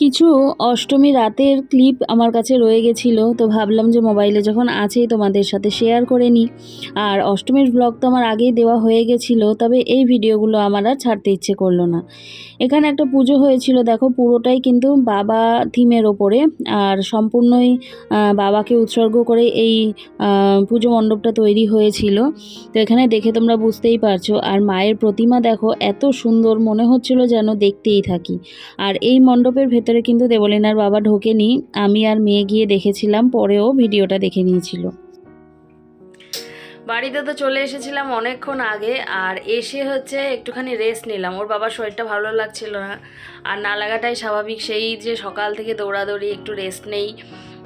কিছু অষ্টমী রাতের ক্লিপ আমার কাছে রয়ে গেছিল, তো ভাবলাম যে মোবাইলে যখন আছেই তোমাদের সাথে শেয়ার করে নিই। আর অষ্টমীর ব্লগ তো আমার আগেই দেওয়া হয়ে গেছিল, তবে এই ভিডিওগুলো আমার আর ছাড়তে ইচ্ছে করল না। এখানে একটা পুজো হয়েছিল, দেখো পুরোটাই কিন্তু বাবা থিমের ওপরে, আর সম্পূর্ণই বাবাকে উৎসর্গ করে এই পুজো মণ্ডপটা তৈরি হয়েছিল। তো এখানে দেখে তোমরা বুঝতেই পারছ, আর মায়ের প্রতিমা দেখো, এত সুন্দর মনে হচ্ছিল যেন দেখতেই থাকি। আর এই মণ্ডপের কিন্তু দেবলিনার বাবা ঢোকেনি, আমি আর মেয়ে গিয়ে দেখেছিলাম, পরেও ভিডিওটা দেখে নিয়েছিল। বাড়িতে তো চলে এসেছিলাম অনেকক্ষণ আগে, আর এসে হচ্ছে একটুখানি রেস্ট নিলাম। ওর বাবার শরীরটা ভালো লাগছিল না, আর না লাগাটাই স্বাভাবিক। সেই যে সকাল থেকে দৌড়াদৌড়ি, একটু রেস্ট নেই।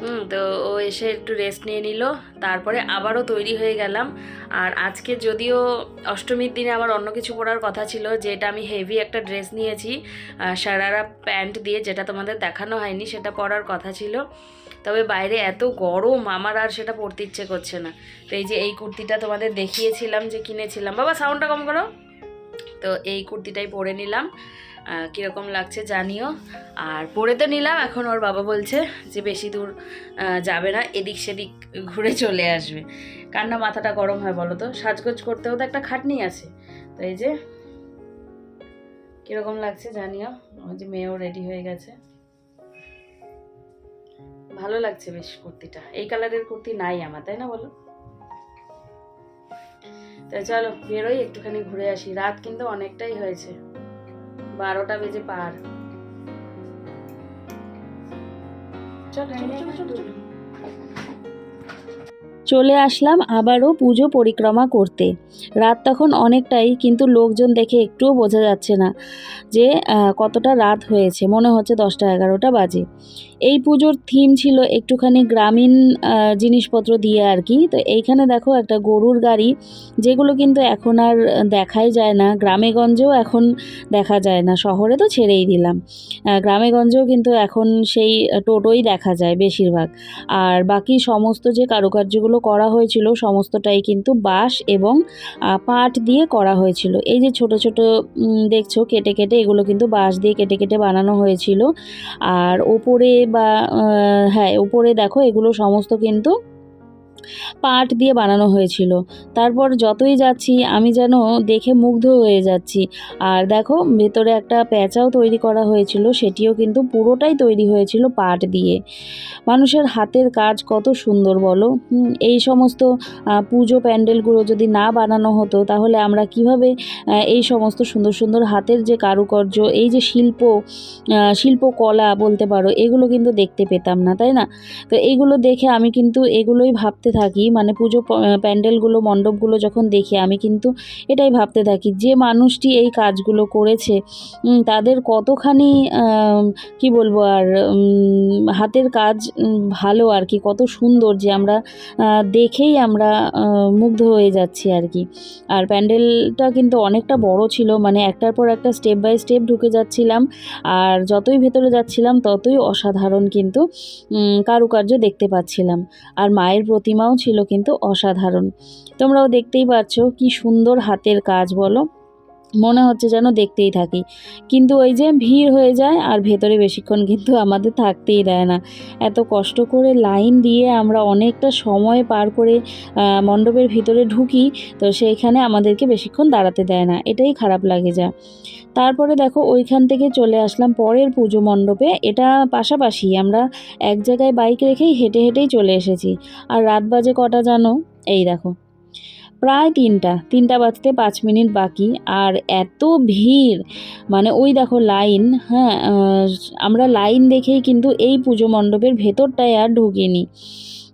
হুম, তো ও এসে একটু রেস্ট নিয়ে নিল। তারপরে আবারও তৈরি হয়ে গেলাম। আর আজকে যদিও অষ্টমীর দিনে আমার অন্য কিছু পরার কথা ছিল যেটা আমি হেভি একটা ড্রেস নিয়েছি সারারা প্যান্ট দিয়ে যেটা তোমাদের দেখানো হয়নি সেটা পরার কথা ছিল। তবে বাইরে এত গরম আমার আর সেটা পরতে ইচ্ছে করছে না। তো এই যে এই কুর্তিটা তোমাদের দেখিয়েছিলাম যে কিনেছিলাম। বাবা সাউন্ডটা কম করো। তো এই কুর্তিটাই পরে নিলাম। কীরকম লাগছে জানিও। আর পরে তো নিলাম, এখন ওর বাবা বলছে যে বেশি দূর যাবে না, এদিক সেদিক ঘুরে চলে আসবে। কার না মাথাটা গরম হয় বলো তো? সাজগোজ করতেও তো একটা খাটনি আছে। তো এই যে, কীরকম লাগছে জানিও? ওই যে মেয়েও রেডি হয়ে গেছে। ভালো লাগছে বেশ কুর্তিটা। এই কালারের কুর্তি নাই আমার, তাই না বলো? তাই চলো, বেরোই, একটুখানি ঘুরে আসি। রাত কিন্তু অনেকটাই হয়েছে। বারোটা বেজে পার। চলো চলো চলো চলো। চলো আসলাম আবারও পুজো পরিক্রমা করতে। রাত তখন অনেকটাই কিন্তু লোকজন দেখে একটুও বোঝা যাচ্ছে না যে কতটা রাত হয়েছে। মনে হচ্ছে দশটা এগারোটা বাজে। এই পুজোর থিম ছিল একটুখানি গ্রামীণ জিনিসপত্র দিয়ে আর কি। তো এইখানে দেখো একটা গরুর গাড়ি যেগুলো কিন্তু এখন আর দেখাই যায় না। গ্রামে গঞ্জেও এখন দেখা যায় না। শহরে তো ছেড়েই দিলাম। আহ, গ্রামে গঞ্জেও কিন্তু এখন সেই টোটোই দেখা যায় বেশিরভাগ। আর বাকি সমস্ত যে কারুকার্যগুলো করা হয়েছিল সমস্তটাই কিন্তু বাঁশ এবং পাট দিয়ে করা হয়েছিল। এই যে ছোট ছোট দেখছ কেটে কেটে এগুলো কিন্তু বাঁশ দিয়ে কেটে কেটে বানানো হয়েছিল। আর ওপরে বা হ্যাঁ ওপরে দেখো এগুলো সমস্ত কিন্তু পাট দিয়ে বানানো হয়েছিল। তারপর যতই যাচ্ছি, আমি যেন দেখে মুগ্ধ হয়ে যাচ্ছি। আর দেখো, ভেতরে একটা প্যাঁচাও তৈরি করা হয়েছিল, সেটিও কিন্তু পুরোটাই তৈরি হয়েছিল পাট দিয়ে। মানুষের হাতের কাজ কত সুন্দর, বলো? এই সমস্ত পুজো প্যান্ডেলগুলো যদি না বানানো হতো, তাহলে আমরা কীভাবে এই সমস্ত সুন্দর সুন্দর হাতের যে কারুকার্য, এই যে শিল্প শিল্পকলা বলতে পারো, এগুলো কিন্তু দেখতে পেতাম না, তাই না? তো এইগুলো দেখে আমি কিন্তু এগুলোই ভাবতে থাকি মানে পুজো প্যান্ডেলগুলো, মণ্ডপগুলো যখন দেখি, আমি কিন্তু এটাই ভাবতে থাকি যে মানুষটি এই কাজগুলো করেছে তাদের কতখানি কি বলব আর হাতের কাজ ভালো আর কি, কত সুন্দর যে আমরা দেখেই আমরা মুগ্ধ হয়ে যাচ্ছি আর কি। আর প্যান্ডেলটা কিন্তু অনেকটা বড় ছিল মানে একটার পর একটা স্টেপ বাই স্টেপ ঢুকে যাচ্ছিলাম, আর যতই ভেতরে যাচ্ছিলাম, ততই অসাধারণ কিন্তু কারুকার্য দেখতে পাচ্ছিলাম। আর মায়ের প্রতিমাও ছিল কিন্তু অসাধারণ। তোমরাও দেখতেই পাচ্ছ কি সুন্দর হাতের কাজ বলো। মনে হচ্ছে যেন দেখতেই থাকি। কিন্তু ওই যে ভিড় হয়ে যায় আর ভেতরে বেশিক্ষণ কিন্তু আমাদের থাকতেই দেয় না। এত কষ্ট করে লাইন দিয়ে আমরা অনেকটা সময় পার করে মণ্ডপের ভিতরে ঢুকি, তো সেইখানে আমাদেরকে বেশিক্ষণ দাঁড়াতে দেয় না। এটাই খারাপ লাগে যা। তারপরে দেখো ওইখান থেকে চলে আসলাম পরের পুজো মণ্ডপে। এটা পাশাপাশি আমরা এক জায়গায় বাইক রেখেই হেঁটে হেঁটেই চলে এসেছি। আর রাত বাজে কটা জানো? এই দেখো। প্রায় তিনটা তিনটা বাজতে পাঁচ মিনিট বাকি। আর এত ভিড় মানে ওই দেখো লাইন হ্যাঁ আমরা লাইন দেখেই কিন্তু এই পুজো মণ্ডপের ভেতরটায় আর ঢুকিনি।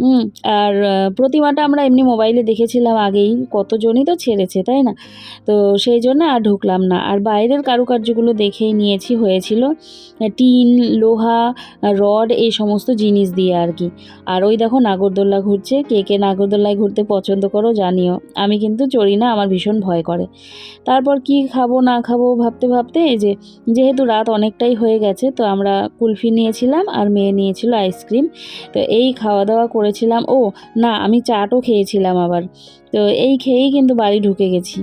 হুম, আর প্রতিমাটা আমরা এমনি মোবাইলে দেখেছিলাম আগেই, কতজনই তো ছেড়েছে, তাই না? তো সেই জন্য আর ঢুকলাম না। আর বাইরের কারুকার্যগুলো দেখেই নিয়েছি, হয়েছিল টিন, লোহা রড, এই সমস্ত জিনিস দিয়ে আর কি। আর ওই দেখো নাগরদোল্লা ঘুরছে, কে কে নাগরদোল্লায় ঘুরতে পছন্দ করো জানিও। আমি কিন্তু চড়ি না, আমার ভীষণ ভয় করে। তারপর কি খাব, না খাব ভাবতে ভাবতে, এই যে, যেহেতু রাত অনেকটাই হয়ে গেছে, তো আমরা কুলফি নিয়েছিলাম আর মেয়ে নিয়েছিল আইসক্রিম। তো এই খাওয়া দাওয়া করেছিলাম। ও, না, আমি চাটও খেয়েছিলাম আবার। তো এই খেয়েই কিন্তু বাড়ি ঢুকে গেছি।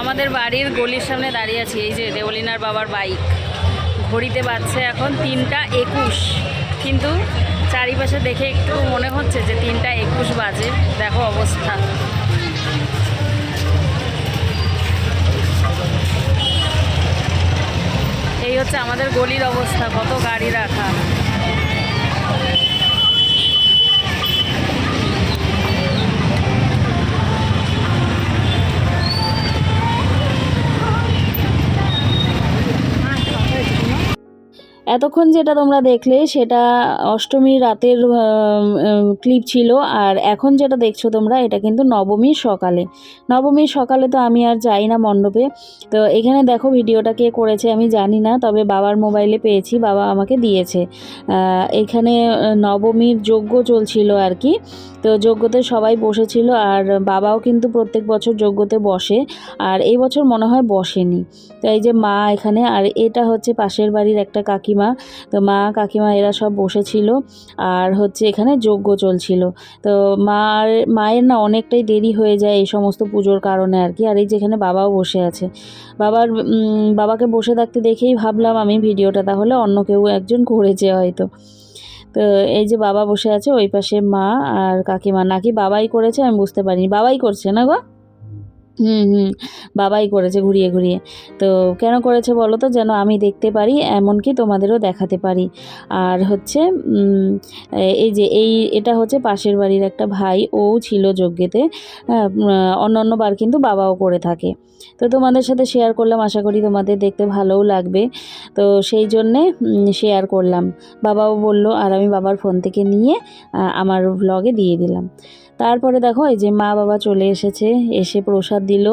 আমাদের বাড়ির গলির সামনে দাঁড়িয়ে আছি, এই যে দেবলিনার বাবার বাইক। ঘড়িতে বাজছে এখন তিনটা একুশ। কিন্তু চারিপাশে দেখে একটু মনে হচ্ছে যে তিনটা একুশ বাজে। দেখো অবস্থা। এই হচ্ছে আমাদের গলির অবস্থা কত গাড়ি রাখা। এতক্ষণ যেটা তোমরা দেখলে সেটা অষ্টমী রাতের ক্লিপ ছিল। আর এখন যেটা দেখছ তোমরা, এটা কিন্তু নবমীর সকালে। নবমীর সকালে তো আমি আর যাই না মণ্ডপে। তো এখানে দেখো ভিডিওটা কে করেছে আমি জানি না, তবে বাবার মোবাইলে পেয়েছি, বাবা আমাকে দিয়েছে। এখানে নবমীর যজ্ঞ চলছিল আর কি। তো যজ্ঞতে সবাই বসেছিল আর বাবাও কিন্তু প্রত্যেক বছর যজ্ঞতে বসে। আর এই বছর মনে হয় বসেনি। তো এই যে মা এখানে, আর এটা হচ্ছে পাশের বাড়ির একটা কাকিমা তো মা, কাকিমা এরা সব বসেছিল আর হচ্ছে এখানে যজ্ঞ চলছিল। তো মার, মায়ের না অনেকটাই দেরি হয়ে যায় এই সমস্ত পুজোর কারণে আর কি। আর এই যেখানে বাবাও বসে আছে। বাবার বাবাকে বসে থাকতে দেখেই ভাবলাম আমি ভিডিওটা তাহলে অন্য কেউ একজন করেছে হয়তো। তো এই যে বাবা বসে আছে, ওই পাশে মা আর কাকিমা। নাকি বাবাই করেছে আমি বুঝতে পারিনি। বাবাই করছে না গো? হুম হুম। বাবাই করেছে ঘুরিয়ে ঘুরিয়ে। তো কেন করেছে বলো তো? যেন আমি দেখতে পারি, এমনকি তোমাদেরও দেখাতে পারি। আর হচ্ছে এই যে এই, এটা হচ্ছে পাশের বাড়ির একটা ভাই, ও ছিল যজ্ঞেতে। অন্য অন্য বার কিন্তু বাবাও করে থাকে। তো তোমাদের সাথে শেয়ার করলাম, আশা করি তোমাদের দেখতে ভালোও লাগবে। তো সেই জন্যে শেয়ার করলাম। বাবাও বলল, আর আমি বাবার ফোন থেকে নিয়ে আমার ব্লগে দিয়ে দিলাম। তারপরে দেখো, এই যে মা বাবা চলে এসেছে, এসে প্রসাদ দিল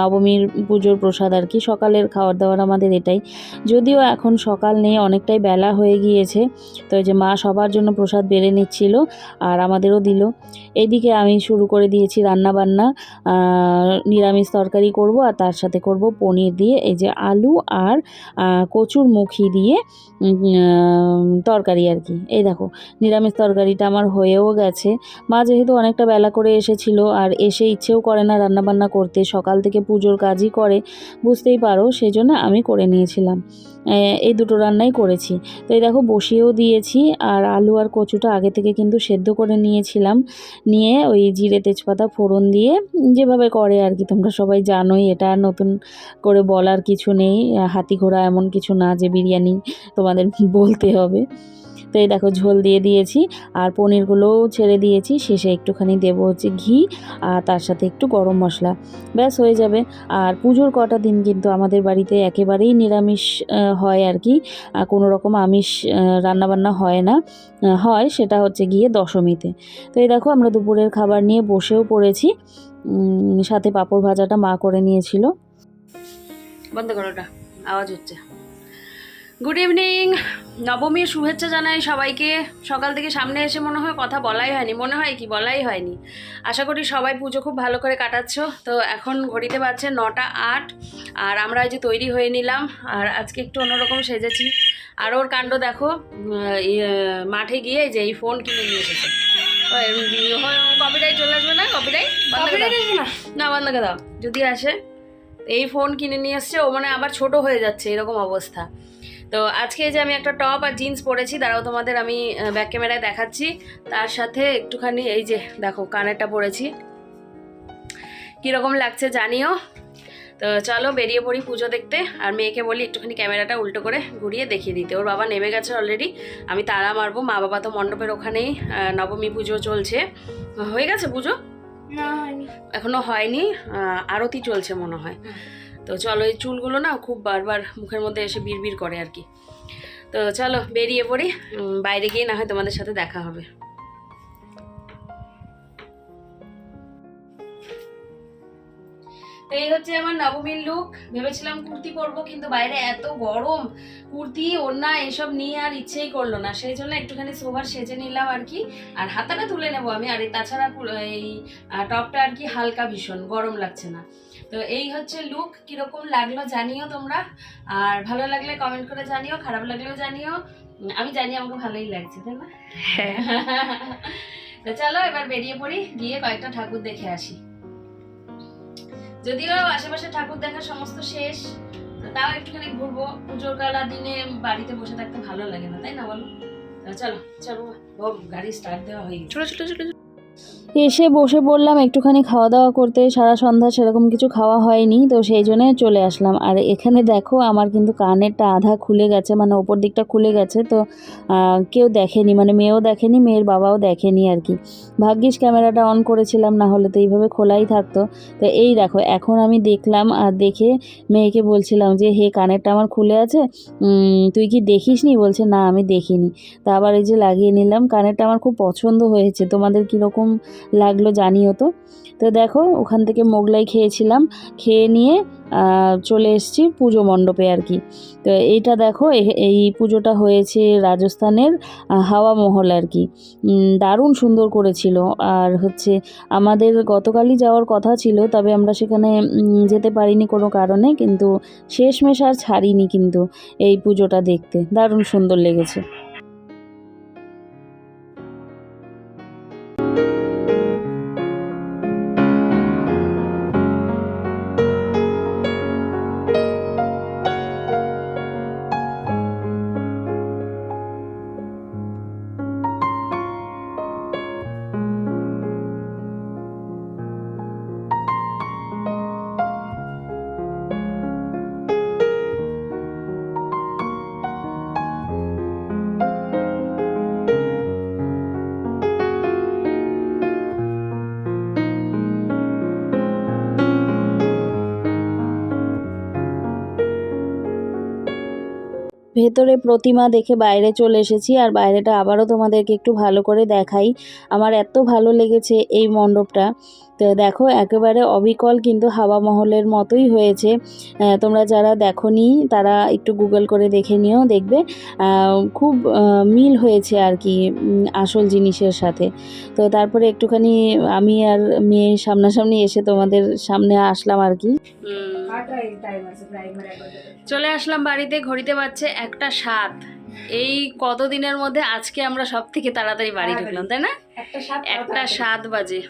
নবমীর পুজোর প্রসাদ আর কি, সকালের খাওয়ার দাওয়ার আমাদের এটাই। যদিও এখন সকাল নেই, অনেকটাই বেলা হয়ে গিয়েছে, তো এই যে মা সবার জন্য প্রসাদ বেড়ে নিচ্ছিল আর আমাদেরও দিল। এদিকে আমি শুরু করে দিয়েছি রান্না বান্না নিরামিষ তরকারি করব আর তার সাথে করব পনির দিয়ে এই যে আলু আর কচুর মুখি দিয়ে তরকারি আর কি। এই দেখো, নিরামিষ তরকারিটা আমার হয়েও গেছে। মা যেহেতু অনেকটা বেলা করে এসেছিল আর এসে ইচ্ছেও করে না রান্নাবান্না করতে। সকাল থেকে পুজোর কাজই করে, বুঝতেই পারো সেই জন্য আমি করে নিয়েছিলাম। এই দুটো রান্নাই করেছি। তো এই দেখো, বসিয়েও দিয়েছি আর আলু আর কচুটা আগে থেকে কিন্তু সেদ্ধ করে নিয়েছিলাম। নিয়ে ওই জিরে তেজপাতা ফোড়ন দিয়ে যেভাবে করে আর কি, তোমরা সবাই জানোই, এটা নতুন করে বলার কিছু নেই। হাতি ঘোড়া এমন কিছু না যে বিরিয়ানি তোমাদের বলতে হবে। তো এই দেখো ঝোল দিয়ে দিয়েছি আর পনিরগুলোও ছেড়ে দিয়েছি। শেষে একটুখানি দেবো হচ্ছে ঘি আর তার সাথে একটু গরম মশলা। ব্যাস, হয়ে যাবে। আর পুজোর কটা দিন কিন্তু আমাদের বাড়িতে একেবারেই নিরামিষ হয় আর কি। কোনো রকম আমিষ রান্নাবান্না হয় না। হয় সেটা হচ্ছে গিয়ে দশমীতে। তো এই দেখো আমরা দুপুরের খাবার নিয়ে বসেও পড়েছি। সাথে পাঁপড় ভাজাটা মা করে নিয়েছিল। বন্ধ করো ওটা। আওয়াজ হচ্ছে। গুড ইভিনিং নবমীর শুভেচ্ছা জানাই সবাইকে। সকাল থেকে সামনে এসে মনে হয় কথা বলাই হয়নি। মনে হয় কি? বলাই হয়নি। আশা করি সবাই পুজো খুব ভালো করে কাটাচ্ছ। তো এখন ঘড়িতে বাজছে নটা আট আর আমরা এই যে তৈরি হয়ে নিলাম আর আজকে একটু অন্যরকম সেজেছি। আর ওর কাণ্ড দেখো ইয়ে, মাঠে গিয়ে যে এই ফোন কিনে নিয়ে এসেছে। কপিটাই চলে আসবে না? কপিরাইট না। বন্ধ করে দাও। যদি আসে এই ফোন কিনে নিয়ে এসছে ও মানে আবার ছোট হয়ে যাচ্ছে এরকম অবস্থা। তো আজকে যে আমি একটা টপ আর জিন্স পরেছি দাঁড়াও তোমাদের আমি ব্যাক ক্যামেরায় দেখাচ্ছি। তার সাথে একটুখানি এই যে দেখো কানেরটা পরেছি। কীরকম লাগছে জানিও। তো চলো বেরিয়ে পড়ি পুজো দেখতে আর মেয়েকে বলি একটুখানি ক্যামেরাটা উল্টো করে ঘুরিয়ে দেখিয়ে দিতে। ওর বাবা নেমে গেছে অলরেডি আমি তাড়া মারবো মা বাবা তো মণ্ডপের ওখানেই নবমী পুজো চলছে। হয়ে গেছে পুজো? এখনও হয়নি আরতি চলছে মনে হয়। তো চলো এই চুলগুলো না খুব বারবার মুখের মধ্যে এসে বিড়বিড় করে আর কি। তো চলো বেরিয়ে পড়ি বাইরে গিয়ে না হয় তোমাদের সাথে দেখা হবে। তো এই হচ্ছে আমার নবমীর লুক ভেবেছিলাম কুর্তি পরবো, কিন্তু বাইরে এত গরম। কুর্তি, ওড়না, এসব নিয়ে আর ইচ্ছেই করল না। সেই জন্য একটুখানি সোভার সেজে নিলাম আর কি। আর হাতাটা তুলে নেব আমি। আর তাছাড়া এই টপটা আর কি হালকা ভীষণ। গরম লাগছে না। তো এই হচ্ছে লুক কীরকম লাগল জানিও তোমরা। আর ভালো লাগলে কমেন্ট করে জানিও খারাপ লাগলেও জানিও। আমি জানি আমাকে ভালোই লাগছে তাই না? তো চলো এবার বেরিয়ে পড়ি গিয়ে কয়েকটা ঠাকুর দেখে আসি। যদিও আশেপাশে ঠাকুর দেখা সমস্ত শেষ তাও একটুখানি ঘুরবো। পুজোর কালা দিনে বাড়িতে বসে থাকতে ভালো লাগে না তাই না বলো? চলো চলো গাড়ি স্টার্ট দেওয়া হয়ে গেছে। ছোট ছোট ছোট এসে বসে পড়লাম, একটুখানি খাওয়া দাওয়া করতে। সারা সন্ধ্যা সেরকম কিছু খাওয়া হয়নি, তো সেই জন্য চলে আসলাম। আর এখানে দেখো, আমার কিন্তু কানেরটা আধা খুলে গেছে মানে ওপর দিকটা খুলে গেছে, তো কেউ দেখেনি মানে মেয়েও দেখেনি, মেয়ের বাবাও দেখেনি আর কি। ভাগ্যিস ক্যামেরাটা অন করেছিলাম, না হলে তো এইভাবে খোলাই থাকতো। তো এই দেখো, এখন আমি দেখলাম, আর দেখে মেয়েকে বলছিলাম যে, হে, কানেরটা আমার খুলে আছে তুই কি দেখিসনি? বলছে, না, আমি দেখিনি। তা আবার এই যে লাগিয়ে নিলাম, কানেরটা আমার খুব পছন্দ হয়েছে। তোমাদের কীরকম লাগল জানিও তো। তো দেখো, ওখান থেকে মোগলাই খেয়েছিলাম। খেয়ে নিয়ে চলে এসেছি পুজো মণ্ডপে আর কি। তো এইটা দেখো এই পুজোটা হয়েছে রাজস্থানের হাওয়া মহল আর কি। দারুণ সুন্দর করেছিল। আর হচ্ছে, আমাদের গতকালই যাওয়ার কথা ছিল, তবে আমরা সেখানে যেতে পারিনি কোনো কারণে, কিন্তু শেষমেশ আর ছাড়িনি কিন্তু এই পুজোটা দেখতে। দারুণ সুন্দর লেগেছে। ভেতরে প্রতিমা দেখে বাইরে চলে এসেছি আর বাইরেটা আবারও তোমাদেরকে একটু ভালো করে দেখাই। আমার এত ভালো লেগেছে এই মণ্ডপটা। তো দেখো একেবারে অবিকল কিন্তু হাওয়া মহলের মতোই হয়েছে। তোমরা যারা দেখোনি তারা একটু গুগল করে দেখে নিও দেখবে। খুব মিল হয়েছে আর কি আসল জিনিসের সাথে। তো তারপরে একটুখানি আমি আর মেয়ে সামনাসামনি এসে তোমাদের সামনে আসলাম আর কি। চলে আসলাম বাড়িতে ঘড়িতে বাজছে একটা সাত। এই কতদিনের মধ্যে আজকে আমরা সব থেকে তাড়াতাড়ি বাড়ি ঢুকলাম তাই না? একটা সাত বাজে।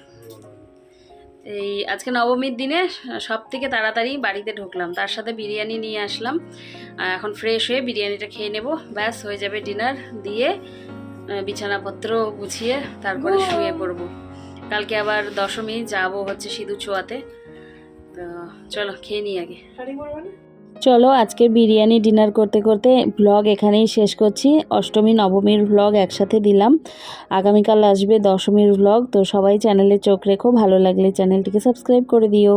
এই আজকে নবমীর দিনে সব থেকে তাড়াতাড়ি বাড়িতে ঢুকলাম। তার সাথে বিরিয়ানি নিয়ে আসলাম। এখন ফ্রেশ হয়ে বিরিয়ানিটা খেয়ে নেব। ব্যাস হয়ে যাবে ডিনার দিয়ে বিছানাপত্র গুছিয়ে তারপরে শুয়ে পড়ব। কালকে আবার দশমী যাব হচ্ছে সিঁদুর ছোঁয়াতে। তো চলো খেয়ে নিই আগে। চলো আজকে বিরিয়ানি ডিনার করতে করতে ব্লগ এখানেই শেষ করছি। অষ্টমী, নবমীর ব্লগ একসাথে দিলাম। আগামীকাল আসবে দশমীর ব্লগ তো সবাই চ্যানেলে চোখ রেখো। ভালো লাগলে চ্যানেলটিকে সাবস্ক্রাইব করে দিও।